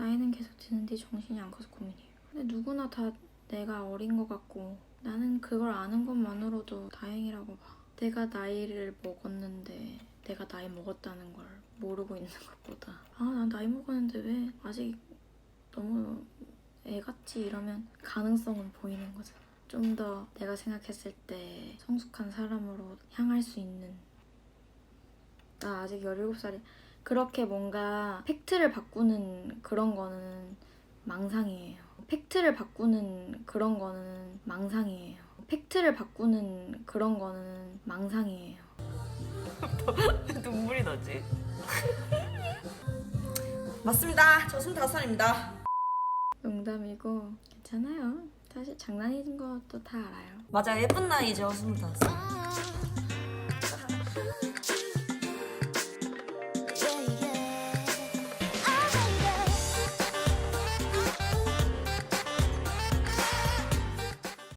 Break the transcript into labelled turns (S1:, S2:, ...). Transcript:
S1: 나이는 계속 드는데 정신이 안 가서 고민이에요. 근데 누구나 다 내가 어린 것 같고 나는 그걸 아는 것만으로도 다행이라고 봐. 내가 나이를 먹었는데 내가 나이 먹었다는 걸 모르고 있는 것보다 아 난 나이 먹었는데 왜 아직 너무 애 같지 이러면 가능성은 보이는 거잖아. 좀 더 내가 생각했을 때 성숙한 사람으로 향할 수 있는 나 아직 17살이 그렇게 뭔가 팩트를 바꾸는 그런 거는 망상이에요. 팩트를 바꾸는 그런 거는 망상이에요. 팩트를 바꾸는 그런 거는 망상이에요.
S2: 눈물이 나지?
S3: 맞습니다. 저 25살입니다.
S1: 농담이고 괜찮아요. 사실 장난인 것도 다 알아요.
S3: 맞아 예쁜 나이죠 25살.